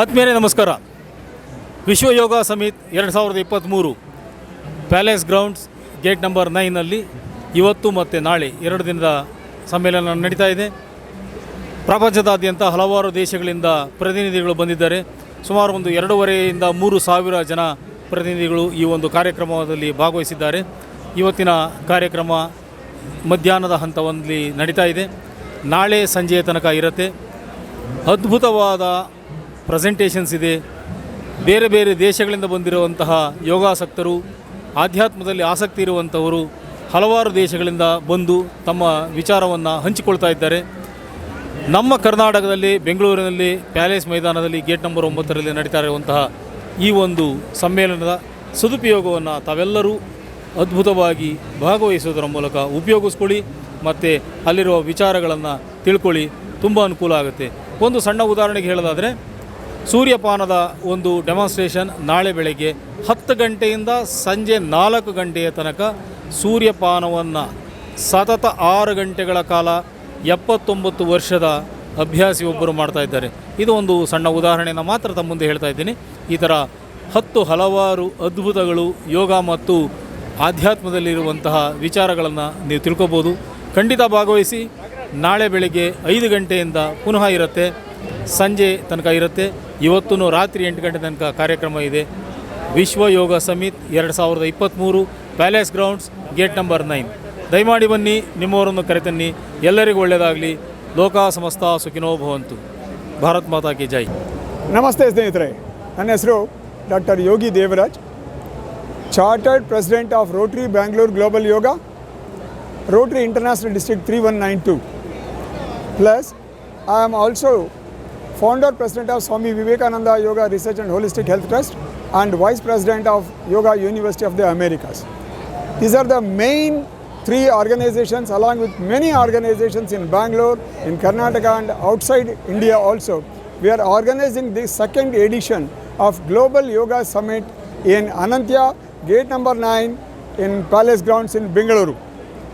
ಆತ್ಮೀಯರೇ, ನಮಸ್ಕಾರ. ವಿಶ್ವ ಯೋಗ ಸಮಿತ್ ಎರಡು ಸಾವಿರದ ಇಪ್ಪತ್ತ್ಮೂರು ಪ್ಯಾಲೇಸ್ ಗ್ರೌಂಡ್ಸ್ ಗೇಟ್ ನಂಬರ್ ನೈನಲ್ಲಿ ಇವತ್ತು ಮತ್ತು ನಾಳೆ ಎರಡು ದಿನದ ಸಮ್ಮೇಳನ ನಡೀತಾ ಇದೆ. ಪ್ರಪಂಚದಾದ್ಯಂತ ಹಲವಾರು ದೇಶಗಳಿಂದ ಪ್ರತಿನಿಧಿಗಳು ಬಂದಿದ್ದಾರೆ. ಸುಮಾರು ಒಂದು ಎರಡೂವರೆಯಿಂದ ಮೂರು ಸಾವಿರ ಜನ ಪ್ರತಿನಿಧಿಗಳು ಈ ಒಂದು ಕಾರ್ಯಕ್ರಮದಲ್ಲಿ ಭಾಗವಹಿಸಿದ್ದಾರೆ. ಇವತ್ತಿನ ಕಾರ್ಯಕ್ರಮ ಮಧ್ಯಾಹ್ನದ ಹಂತದಲ್ಲಿ ನಡೀತಾ ಇದೆ. ನಾಳೆ ಸಂಜೆಯ ತನಕ ಇರುತ್ತೆ. ಅದ್ಭುತವಾದ ಪ್ರೆಸೆಂಟೇಷನ್ಸ್ ಇದೆ. ಬೇರೆ ಬೇರೆ ದೇಶಗಳಿಂದ ಬಂದಿರುವಂತಹ ಯೋಗಾಸಕ್ತರು, ಆಧ್ಯಾತ್ಮದಲ್ಲಿ ಆಸಕ್ತಿ ಇರುವಂಥವರು ಹಲವಾರು ದೇಶಗಳಿಂದ ಬಂದು ತಮ್ಮ ವಿಚಾರವನ್ನು ಹಂಚಿಕೊಳ್ತಾ ಇದ್ದಾರೆ. ನಮ್ಮ ಕರ್ನಾಟಕದಲ್ಲಿ, ಬೆಂಗಳೂರಿನಲ್ಲಿ, ಪ್ಯಾಲೇಸ್ ಮೈದಾನದಲ್ಲಿ ಗೇಟ್ ನಂಬರ್ ಒಂಬತ್ತರಲ್ಲಿ ನಡೀತಾ ಇರುವಂತಹ ಈ ಒಂದು ಸಮ್ಮೇಳನದ ಸದುಪಯೋಗವನ್ನು ತಾವೆಲ್ಲರೂ ಅದ್ಭುತವಾಗಿ ಭಾಗವಹಿಸುವುದರ ಮೂಲಕ ಉಪಯೋಗಿಸ್ಕೊಳ್ಳಿ, ಮತ್ತು ಅಲ್ಲಿರುವ ವಿಚಾರಗಳನ್ನು ತಿಳ್ಕೊಳ್ಳಿ. ತುಂಬ ಅನುಕೂಲ ಆಗುತ್ತೆ. ಒಂದು ಸಣ್ಣ ಉದಾಹರಣೆಗೆ ಹೇಳೋದಾದರೆ ಸೂರ್ಯಪಾನದ ಒಂದು ಡೆಮಾನ್ಸ್ಟ್ರೇಷನ್ ನಾಳೆ ಬೆಳಗ್ಗೆ ಹತ್ತು ಗಂಟೆಯಿಂದ ಸಂಜೆ ನಾಲ್ಕು ಗಂಟೆಯ ತನಕ ಸೂರ್ಯಪಾನವನ್ನು ಸತತ ಆರು ಗಂಟೆಗಳ ಕಾಲ ಎಪ್ಪತ್ತೊಂಬತ್ತು ವರ್ಷದ ಅಭ್ಯಾಸಿ ಒಬ್ಬರು ಮಾಡ್ತಾ ಇದ್ದಾರೆ. ಇದು ಒಂದು ಸಣ್ಣ ಉದಾಹರಣೆಯನ್ನು ಮಾತ್ರ ತಮ್ಮ ಮುಂದೆ ಹೇಳ್ತಾ ಇದ್ದೀನಿ. ಈ ಥರ ಹತ್ತು ಹಲವಾರು ಅದ್ಭುತಗಳು ಯೋಗ ಮತ್ತು ಆಧ್ಯಾತ್ಮದಲ್ಲಿರುವಂತಹ ವಿಚಾರಗಳನ್ನು ನೀವು ತಿಳ್ಕೊಬೋದು. ಖಂಡಿತ ಭಾಗವಹಿಸಿ. ನಾಳೆ ಬೆಳಗ್ಗೆ ಐದು ಗಂಟೆಯಿಂದ ಪುನಃ ಇರುತ್ತೆ. ಸಂಜೆ ತನಕ ಇರುತ್ತೆ. ಇವತ್ತು ರಾತ್ರಿ ಎಂಟು ಗಂಟೆ ತನಕ ಕಾರ್ಯಕ್ರಮ ಇದೆ. ವಿಶ್ವ ಯೋಗ ಸಮಿತ್ ಎರಡು ಸಾವಿರದ ಇಪ್ಪತ್ತ್ಮೂರು palace grounds gate number nine. ದಯಮಾಡಿ ಬನ್ನಿ, ನಿಮ್ಮವರನ್ನು ಕರೆತನ್ನಿ. ಎಲ್ಲರಿಗೂ ಒಳ್ಳೆಯದಾಗಲಿ. ಲೋಕ ಸಮಸ್ತ ಸುಖಿನೋ ಭವಂತು. ಭಾರತ್ ಮಾತಾ ಕಿ ಜೈ. ನಮಸ್ತೆ ಸ್ನೇಹಿತರೆ. ನನ್ನ ಹೆಸರು doctor Yogi Devaraj. Chartered president of rotary Bangalore global Yoga, rotary international district three one nine two. Plus, I am also founder president of Swami Vivekananda Yoga Research and Holistic Health Trust and vice president of Yoga University of the Americas. These are the main three organizations along with many organizations in Bangalore, in Karnataka and outside India also. We are organizing the second edition of Global Yoga Summit in Anantya, gate number 9 in Palace Grounds in Bengaluru.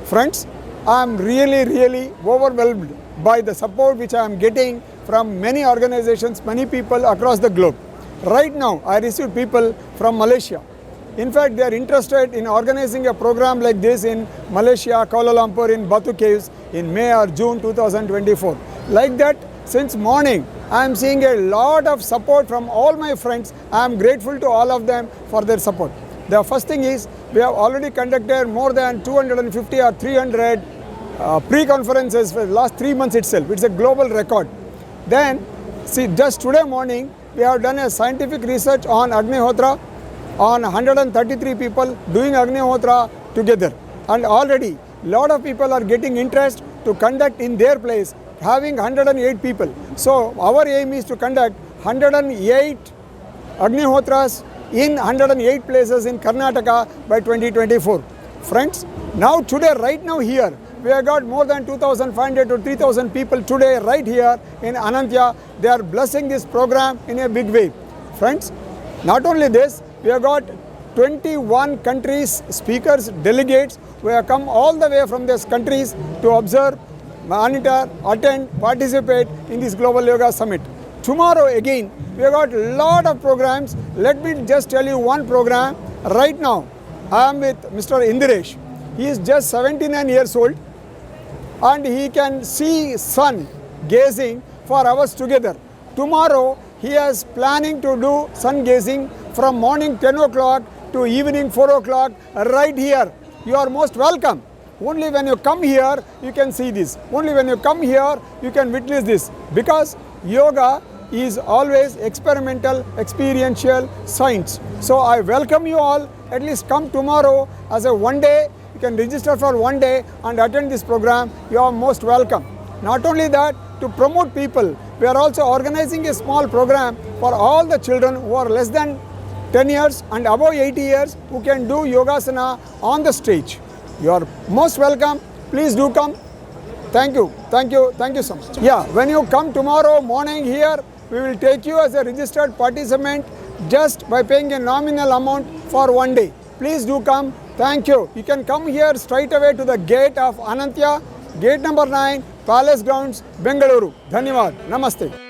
Friends, I am really, really overwhelmed by the support which I am getting from many organizations, many people across the globe. Right now, I received people from Malaysia. In fact, they are interested in organizing a program like this in Malaysia, Kuala Lumpur, in Batu Caves in May or June 2024. Like that, since morning, I am seeing a lot of support from all my friends. I am grateful to all of them for their support. The first thing is, we have already conducted more than 250 or 300 uh, pre-conferences for the last three months itself. It's a global record. Then, see, just today morning, we have done a scientific research on Agnihotra, on 133 people doing Agnihotra together. And already, a lot of people are getting interest to conduct in their place, having 108 people. So, our aim is to conduct 108 Agnihotras in 108 places in Karnataka by 2024. Friends, now today, right now here, we have got more than 2,500 to 3,000 people today, right here in Anantya. They are blessing this program in a big way. Friends, not only this, we have got 21 countries, speakers, delegates who have come all the way from these countries to observe, monitor, attend, participate in this Global Yoga Summit. Tomorrow again, we have got a lot of programs. Let me just tell you one program. Right now, I am with Mr. Indiresh. He is just 79 years old and he can see sun gazing for hours together. Tomorrow, he is planning to do sun gazing from morning 10 o'clock to evening 4 o'clock right here. You are most welcome. Only when you come here, you can see this. Only when you come here, you can witness this. Because yoga is always experimental, experiential science. So I welcome you all. At least come tomorrow as a one day. Can register for one day and attend this program. You are most welcome. Not only that, to promote people, we are also organizing a small program for all the children who are less than 10 years and above 80 years who can do yogasana on the stage. You are most welcome. Please do come. Thank you. Thank you. Thank you so much. Yeah, when you come tomorrow morning here, we will take you as a registered participant just by paying a nominal amount for one day. Please do come. Thank you. You can come here straight away to the gate of Anantya, gate number 9, Palace Grounds, Bengaluru. Dhanyavad. Namaste.